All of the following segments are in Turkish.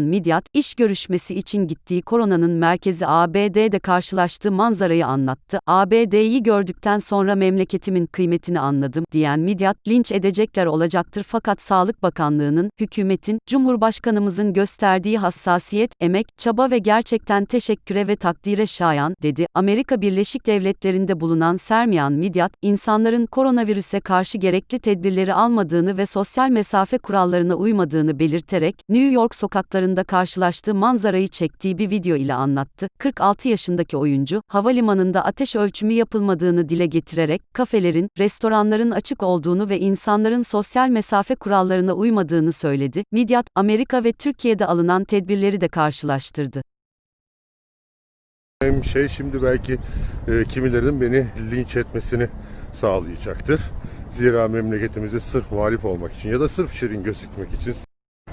Midyat, iş görüşmesi için gittiği koronanın merkezi ABD'de karşılaştığı manzarayı anlattı. ABD'yi gördükten sonra memleketimin kıymetini anladım, diyen Midyat, linç edecekler olacaktır fakat Sağlık Bakanlığı'nın, hükümetin, Cumhurbaşkanımızın gösterdiği hassasiyet, emek, çaba ve gerçekten teşekküre ve takdire şayan, dedi. Amerika Birleşik Devletleri'nde bulunan Sermiyan Midyat, insanların koronavirüse karşı gerekli tedbirleri almadığını ve sosyal mesafe kurallarına uymadığını belirterek, New York sokaklarında karşılaştığı manzarayı çektiği bir video ile anlattı. 46 yaşındaki oyuncu, havalimanında ateş ölçümü yapılmadığını dile getirerek, kafelerin, restoranların açık olduğunu ve insanların sosyal mesafe kurallarına uymadığını söyledi. Midyat, Amerika ve Türkiye'de alınan tedbirleri de karşılaştırdı. Hem şey şimdi belki e, kimilerinin beni linç etmesini sağlayacaktır. Zira memleketimize sırf muhalif olmak için ya da sırf şirin gözükmek için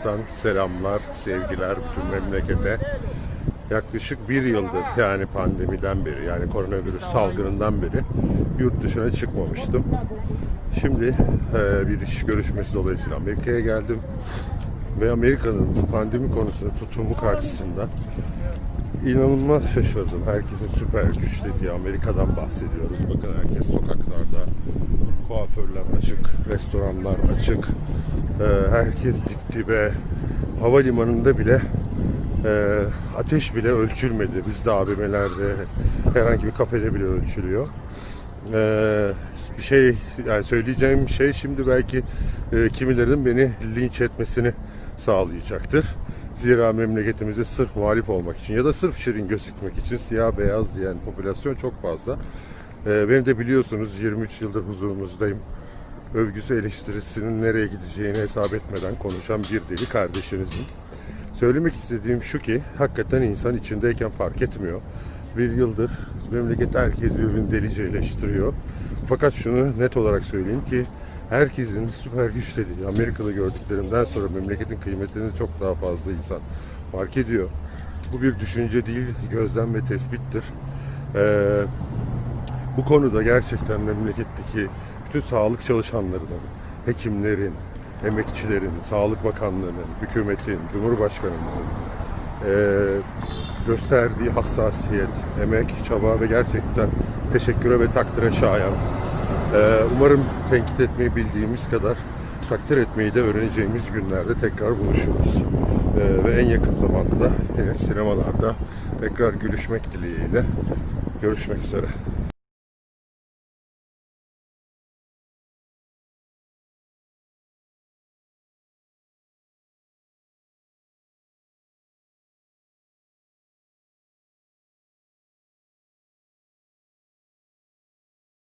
Buradan selamlar, sevgiler bütün memlekete. Yaklaşık bir yıldır yani pandemiden beri yani koronavirüs salgınından beri yurt dışına çıkmamıştım. Şimdi e, bir iş görüşmesi dolayısıyla Amerika'ya geldim. Ve Amerika'nın pandemi konusunda tutumu karşısında İnanılmaz şaşırdım. Herkesin süper güç dediği Amerika'dan bahsediyoruz. Bakın herkes sokaklarda, kuaförler açık, restoranlar açık, herkes dip dibe, havalimanında bile e, ateş bile ölçülmedi. Bizde AVM'lerde, herhangi bir kafede bile ölçülüyor. Ee, bir şey, yani söyleyeceğim şey şimdi belki e, kimilerinin beni linç etmesini sağlayacaktır. Zira memleketimizde sırf muhalif olmak için ya da sırf şirin gözükmek için siyah beyaz diyen popülasyon çok fazla. Ee, benim de biliyorsunuz 23 yıldır huzurumuzdayım. Övgüsü eleştirisinin nereye gideceğini hesap etmeden konuşan bir deli kardeşinizim. Söylemek istediğim şu ki hakikaten insan içindeyken fark etmiyor. Bir yıldır memlekette herkes birbirini delice eleştiriyor. Fakat şunu net olarak söyleyeyim ki herkesin süper güç dediği Amerika'da gördüklerimden sonra memleketin kıymetini çok daha fazla insan fark ediyor. Bu bir düşünce değil, gözlem ve tespittir. Ee, bu konuda gerçekten memleketteki bütün sağlık çalışanlarının, hekimlerin, emekçilerin, Sağlık Bakanlığı'nın, hükümetin, Cumhurbaşkanımızın eee, gösterdiği hassasiyet, emek, çaba ve gerçekten teşekküre ve takdire şayan. Eee, umarım tenkit etmeyi bildiğimiz kadar takdir etmeyi de öğreneceğimiz günlerde tekrar buluşuruz. Eee, ve en yakın zamanda da yine sinemalarda tekrar gülüşmek dileğiyle görüşmek üzere.